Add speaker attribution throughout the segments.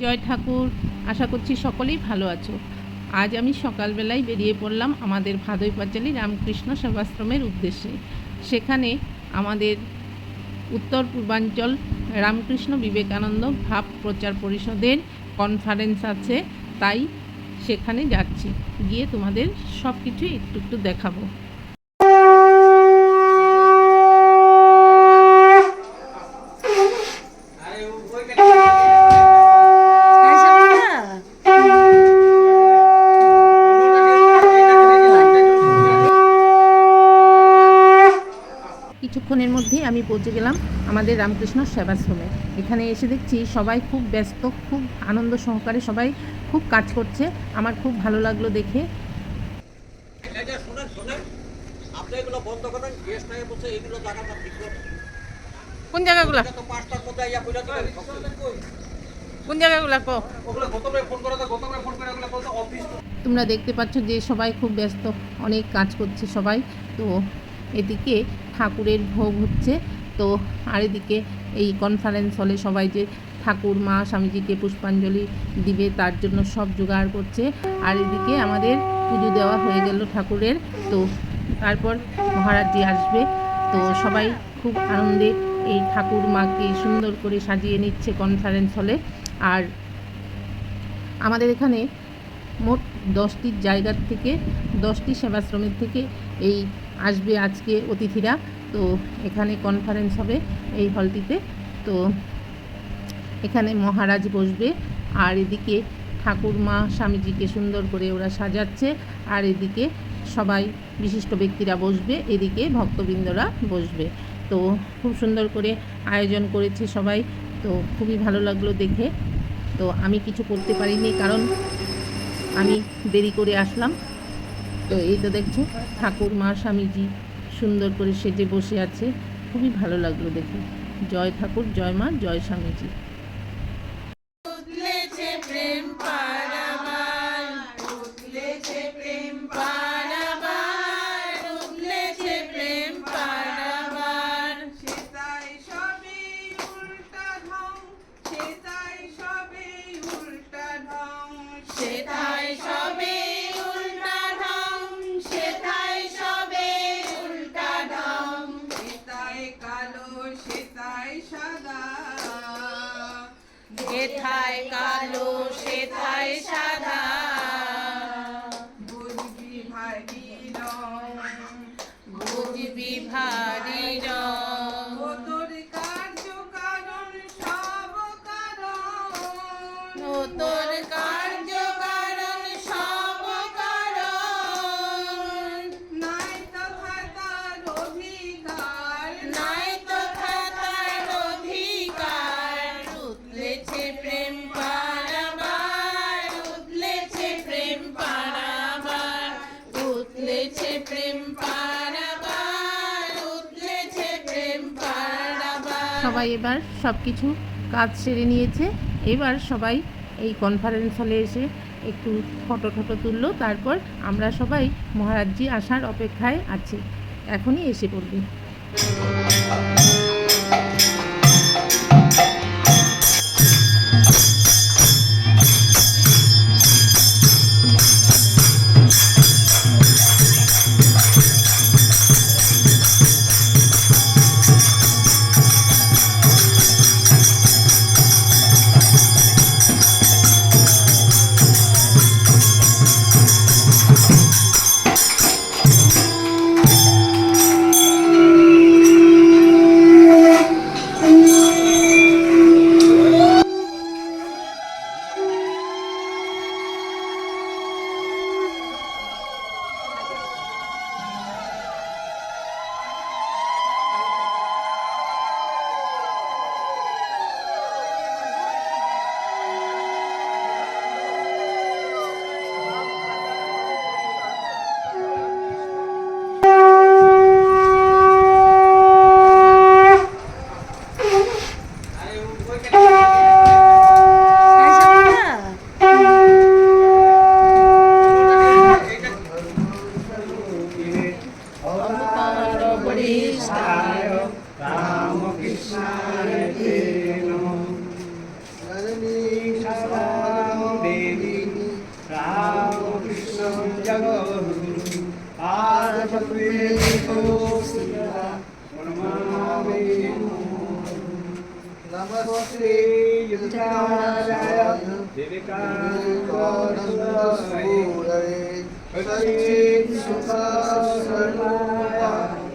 Speaker 1: জয় ঠাকুর, আশা করছি সকলেই ভালো আছো। আজ আমি সকালবেলায় বেরিয়ে পড়লাম আমাদের ভাদই পাঁচালী রামকৃষ্ণ সেবাশ্রমের উদ্দেশ্যে। সেখানে আমাদের উত্তর পূর্বাঞ্চল রামকৃষ্ণ বিবেকানন্দ ভাব প্রচার পরিষদের কনফারেন্স আছে, তাই সেখানে যাচ্ছি। গিয়ে তোমাদের সব কিছু একটু একটু দেখাবো। আমি পৌঁছে গেলাম আমাদের রামকৃষ্ণ সেবাশ্রমে এখানে এসে দেখছি সবাই খুব ব্যস্ত খুব আনন্দ সহকারে সবাই খুব কাজ করছে। আমার খুব ভালো লাগল দেখে।
Speaker 2: এই যে শুনেন শুনেন। আপনি এগুলো বন্ধ করেন গেস্ট বসে এগুলো জায়গাটা ঠিক
Speaker 1: কোন জায়গাগুলো?
Speaker 2: পাঁচটার মধ্যে আইয়া কইরা দিবেন
Speaker 1: কোন জায়গাগুলো কো
Speaker 2: ওগুলো গতমে ফোন করে তো গতমে ফোন করে ওগুলো বলতে অফিস
Speaker 1: তোমরা দেখতে পাচ্ছ যে সবাই খুব ব্যস্ত অনেক কাজ করছে সবাই। তো এদিকে ঠাকুরের ভোগ হচ্ছে। তো আর এদিকে এই কনফারেন্স হলে সবাই যে ঠাকুর, মা, স্বামীজিকে পুষ্পাঞ্জলি দিবে, তার জন্য সব জোগাড় করছে। আর এদিকে আমাদের পুজো দেওয়া হয়ে গেল ঠাকুরের। তো তারপর মহারাজজি আসবে। তো সবাই খুব আনন্দে এই ঠাকুর মাকে সুন্দর করে সাজিয়ে নিচ্ছে কনফারেন্স হলে আর আমাদের এখানে মোট দশটি জায়গার থেকে, দশটি সেবাশ্রমের থেকে এই আসবে আজকে অতিথিরা। তো এখানে কনফারেন্স হবে এই হলটিতে তো এখানে মহারাজ বসবে। আর এদিকে ঠাকুর মা স্বামীজিকে সুন্দর করে ওরা সাজাচ্ছে। আর এদিকে সবাই বিশিষ্ট ব্যক্তিরা বসবে। এদিকে ভক্তবৃন্দরা বসবে। তো খুব সুন্দর করে আয়োজন করেছে সবাই। তো খুবই ভালো লাগল দেখে। তো আমি কিছু করতে পারিনি কারণ আমি দেরি করে আসলাম। তো এই তো দেখছ ঠাকুর, মা, স্বামীজি সুন্দর করে সেজে বসে আছে। খুবই ভালো লাগল দেখে জয় ঠাকুর, জয় মা, জয় স্বামীজি।
Speaker 3: বিভা সবাই
Speaker 1: এবার সব কিছু কাজ সেরে নিয়েছে। এবার সবাই এই কনফারেন্স হলে এসে একটু ফটো টটো তুললো, তারপর আমরা সবাই মহারাজজি আসার অপেক্ষায় আছি। এখনই এসে পড়বে।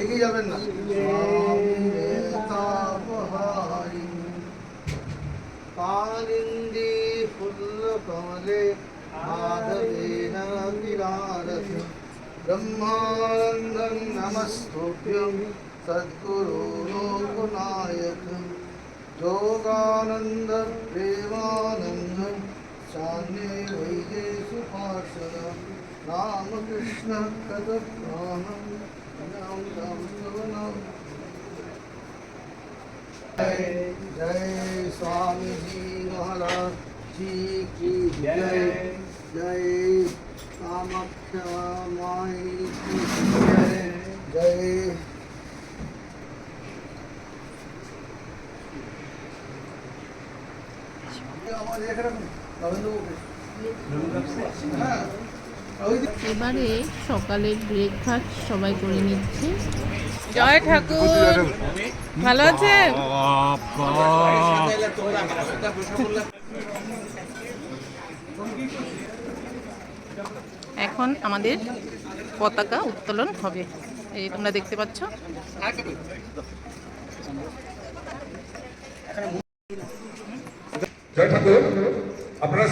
Speaker 4: এগিয়ে যাবেন না কালিন্দী ফুল্ল কমলে মাধবেন বিরারথ ব্রহ্মানন্দং নমস্তুভ্যং সদ্গুরু লোকনায়ক योगानन्द प्रेमानन्द चान्ये वैदेशु पार्षद रामकृष्ण कदप्राणं राम राम नवनाम जय जय स्वामी जी महाराज जी की जय जय कामाख्या माई की जय जय
Speaker 1: এবারে সকালের ব্রেকফাস্ট সবাই করে নিচ্ছে।
Speaker 3: জয় ঠাকুর। ভালো আছেন?
Speaker 1: এখন আমাদের পতাকা উত্তোলন হবে। এই তোমরা দেখতে পাচ্ছ।
Speaker 5: আপনারা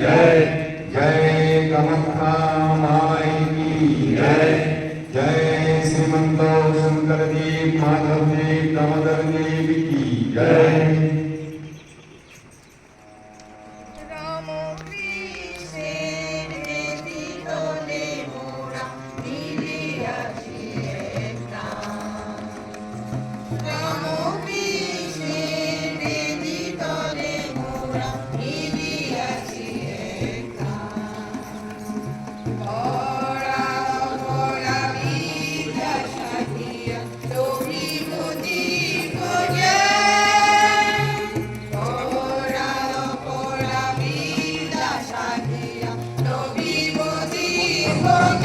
Speaker 4: Yeah. Lord.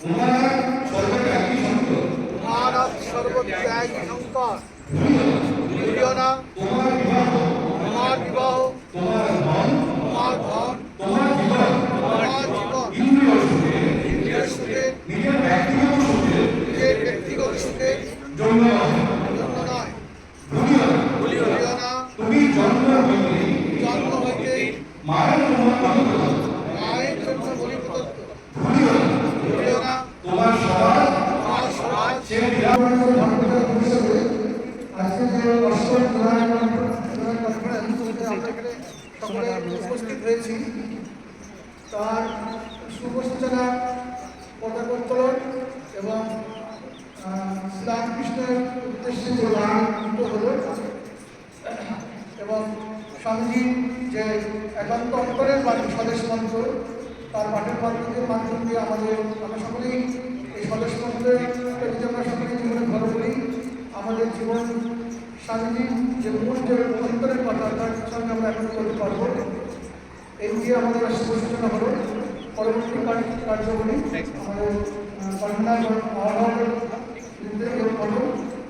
Speaker 5: তোমার সর্বত্যাগী
Speaker 4: শঙ্কর বলিও না
Speaker 5: তোমার বিবাহ।
Speaker 4: তোমার
Speaker 5: ধন।
Speaker 4: তোমার
Speaker 5: জীবন। নিজের সুখে।
Speaker 4: নিজের ব্যক্তিগত সুখে।
Speaker 5: জন্য
Speaker 4: জন্য নয়।
Speaker 5: ভুলিও না। তুমি জন্ম হইতে
Speaker 4: জন্ম হইতে
Speaker 5: মায়ের
Speaker 4: জন্য বলি প্রদত্ত
Speaker 5: ভুলিও না
Speaker 4: বলিও না
Speaker 5: তোমার সবার
Speaker 4: তোমার সমাজ
Speaker 5: সে নিরাপদ
Speaker 4: আজকে যে অষ্টম কনফারেন্স আপনাদের তার শুভ সূচনা পতাকা উত্তোলন এবং আহ, শ্রীরামকৃষ্ণের উদ্দেশ্যে যে গান গীত হলো এবং স্বামীজি যে একান্ত অন্তরের বাণী স্বদেশ মন্ত্র তার পাঠের মাধ্যমে মাধ্যম দিয়ে আমাদের, আমরা সকলেই এই মন্ত্রের যদি আমরা সকলেই জীবনে ভালো করি। আমাদের জীবন স্বামীজি যে মূল অন্তরের কথা, তার সঙ্গে আমরা এখন করতে পারব। এই দিয়ে আমাদের সূচনা হলো পরবর্তী কার্যগুলি আমাদের এবং আহ্বানের ফটো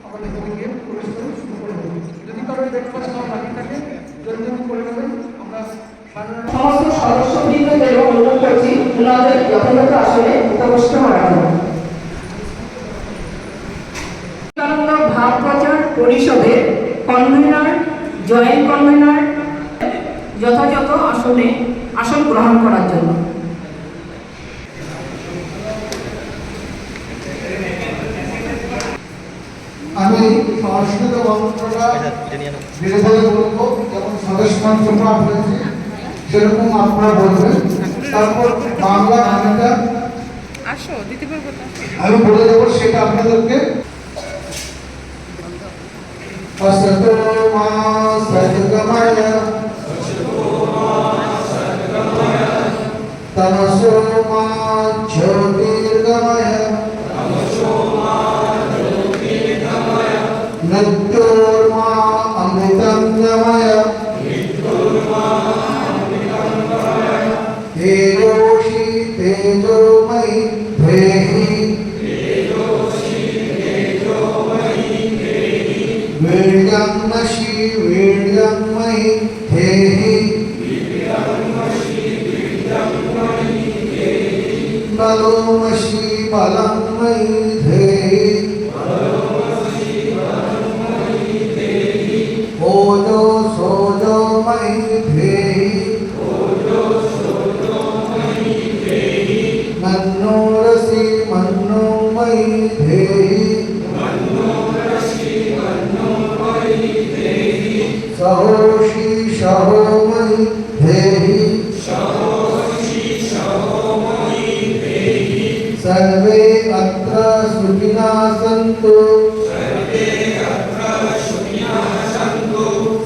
Speaker 4: আমাদের গিয়ে প্রবেশ করে শুরু করে দেবো যদি কারোর ব্রেকফাস্ট খাওয়া বাকি থাকে, জলদি করে নেবেন। আমরা সাড়ে
Speaker 6: সমস্ত সদস্যবৃন্দদেরও অনুরোধ করছি ওনাদের যথাযথ আসনে উপবিষ্ট হওয়ার জন্য। ভাব প্রচার পরিষদের কনভেনার জয়েন্ট কনভেনার যথাযথ আসনে আসন গ্রহণ করার জন্য।
Speaker 4: আমি সংস্কৃত মন্ত্রটা ধীরে বলব যেমন স্বদেশ মন্ত্রটা বলেছি সেরকম আপনারা বলবেন তারপর বাংলা গানটা
Speaker 3: আসো দিতে পারবো তো
Speaker 4: আমি বলে দেবো সেটা আপনাদেরকে असतो मा सद्गमय तमसो मा ज्योतिर्गमय solo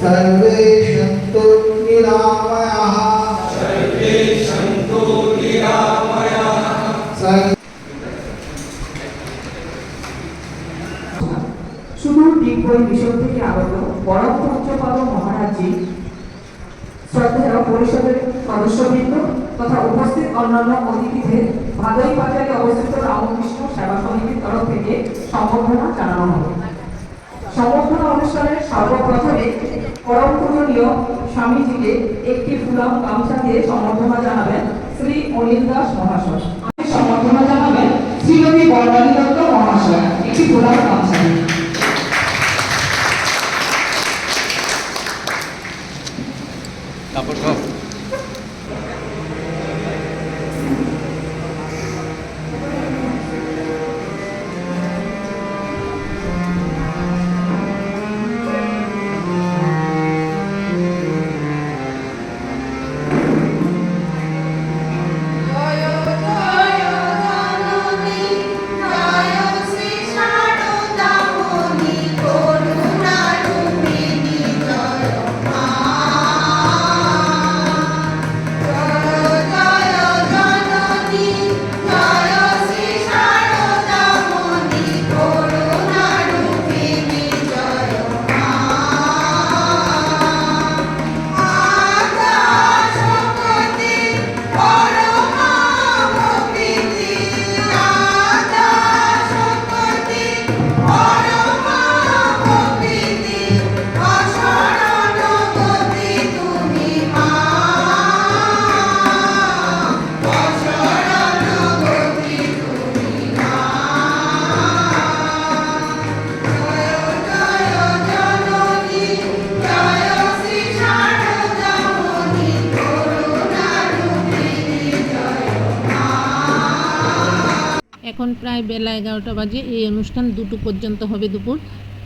Speaker 4: सर्वे सन्तु निरामयाः सर्वे
Speaker 6: সুদূর দিগ্বই মিশন থেকে আগত পরম পঞ্চপাদ মহারাজজি শ্রদ্ধেয় পরিষদের সদস্যবৃন্দ তথা উপস্থিত অন্যান্য অতিথিদের ভাদই বাজারে অবস্থিত রামকৃষ্ণ সেবা সমিতির তরফ থেকে সম্বর্ধনা জানানো হবে সম্বর্ধনা অনুষ্ঠানের সর্বপ্রথমে পরম পূজনীয় স্বামীজিকে একটি ফুলাম গামছা দিয়ে সম্বর্ধনা জানাবেন শ্রী অনিল দাস মহাশয়। সম্বর্ধনা জানাবেন শ্রীমতী বর্ণালী দত্ত মহাশয়, একটি ফুলাম গামছা দিয়ে।
Speaker 1: প্রায় বেলা এগারোটা বাজে। এই অনুষ্ঠান দুটো পর্যন্ত হবে দুপুর।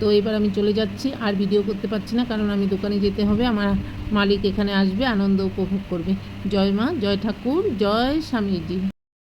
Speaker 1: তো এবার আমি চলে যাচ্ছি। আর ভিডিও করতে পারছি না, কারণ আমি দোকানে যেতে হবে। আমার মালিক এখানে আসবে, আনন্দ উপভোগ করবে। জয় মা, জয় ঠাকুর, জয় স্বামীজি।